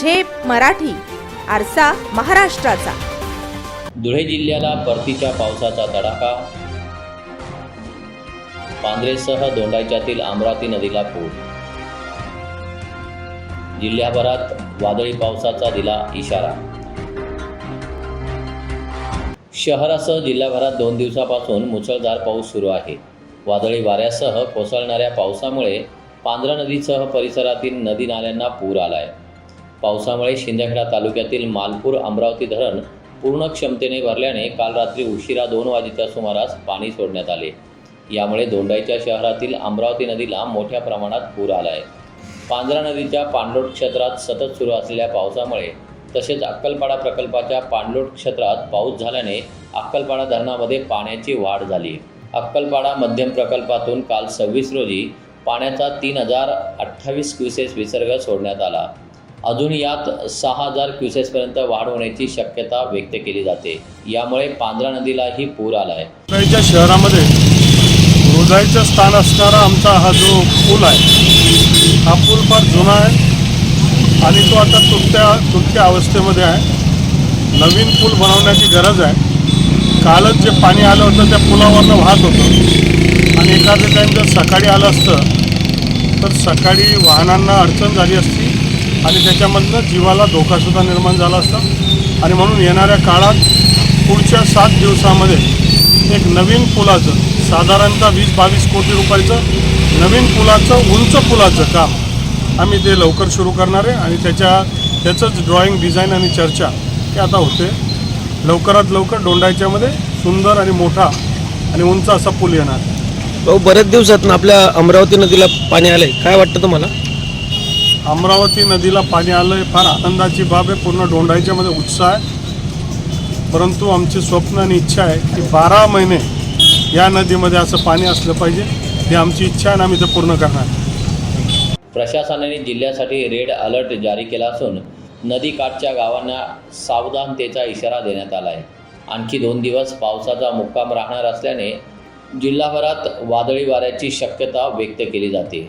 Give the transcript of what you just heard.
झेप मराठी आरसा महाराष्ट्राचा. धुळे जिल्ह्याला परतीच्या पावसाचा तडाखा. पांढरेसह दोंडाच्यातील अमरावती नदीला पूर. जिल्ह्याभरात वादळी पावसाचा दिला इशारा. शहरासह जिल्ह्याभरात दोन दिवसापासून मुसळधार पाऊस सुरू आहे. वादळी वाऱ्यासह कोसळणाऱ्या पावसामुळे पांढरा नदीसह परिसरातील नदी नाल्यांना पूर आहे पावसामुळे शिंदखेडा तालुक्यातील मालपूर अमरावती धरण पूर्ण क्षमतेने भरल्याने काल रात्री उशिरा दोन वाजेच्या सुमारास पाणी सोडण्यात आले. यामुळे दोंडाईच्या शहरातील अमरावती नदीला मोठ्या प्रमाणात पूर आला आहे पांजरा नदीच्या पाणलोट क्षेत्रात सतत सुरू असलेल्या पावसामुळे तसेच अक्कलपाडा प्रकल्पाच्या पाणलोट क्षेत्रात पाऊस झाल्याने अक्कलपाडा धरणामध्ये पाण्याची वाढ झाली. अक्कलपाडा मध्यम प्रकल्पातून काल सव्वीस रोजी पाण्याचा तीन हजार अठ्ठावीस क्युसेस विसर्ग सोडण्यात आला. अजून यात सहा हजार क्युसेसपर्यंत वाढ होण्याची शक्यता व्यक्त केली जाते. यामुळे पांढरा नदीलाही पूर आला आहे रोजाईच्या शहरामध्ये हृदयाचं स्थान असणारा आमचा हा जो पूल आहे हा पूल फार जुना आहे आणि तो आता तुटत्या तुटत्या अवस्थेमध्ये आहे. नवीन पूल बनवण्याची गरज आहे. कालच जे पाणी आलं होतं त्या पुलावरनं वाहत होतं. आणि एखादं टाईम जर सकाळी आलं असतं तर सकाळी वाहनांना अडचण झाली असती आणि त्याच्यामधनं जीवाला धोकासुद्धा निर्माण झाला असता. आणि म्हणून येणाऱ्या काळात पुढच्या सात दिवसामध्ये एक नवीन पुलाचं साधारणतः वीस बावीस कोटी रुपयाचं नवीन पुलाचं उंच पुलाचं काम आम्ही ते लवकर सुरू करणार आहे. आणि त्याच्या त्याचंच ड्रॉइंग डिझाईन आणि चर्चा हे आता होते. लवकरात लवकर डोंडायच्यामध्ये सुंदर आणि मोठा आणि उंच असा पूल येणार. भाऊ बऱ्याच दिवसात आपल्या अमरावती नदीला पाणी आलंय. काय वाटतं तुम्हाला? अमरावती नदीला पाणी आलं आहे फार आनंदाची बाब आहे. पूर्ण दोंडाईच्यामध्ये उत्साह आहे. परंतु आमची स्वप्न आणि इच्छा आहे की बारा महिने या नदीमध्ये असं पाणी असलं पाहिजे. ही आमची इच्छा आहे आणि आम्ही ते पूर्ण करणार. प्रशासनाने जिल्ह्यासाठी रेड अलर्ट जारी केला असून नदीकाठच्या गावांना सावधानतेचा इशारा देण्यात आला आहे. आणखी दोन दिवस पावसाचा मुक्काम राहणार असल्याने जिल्हाभरात वादळी वाऱ्याची शक्यता व्यक्त केली जाते.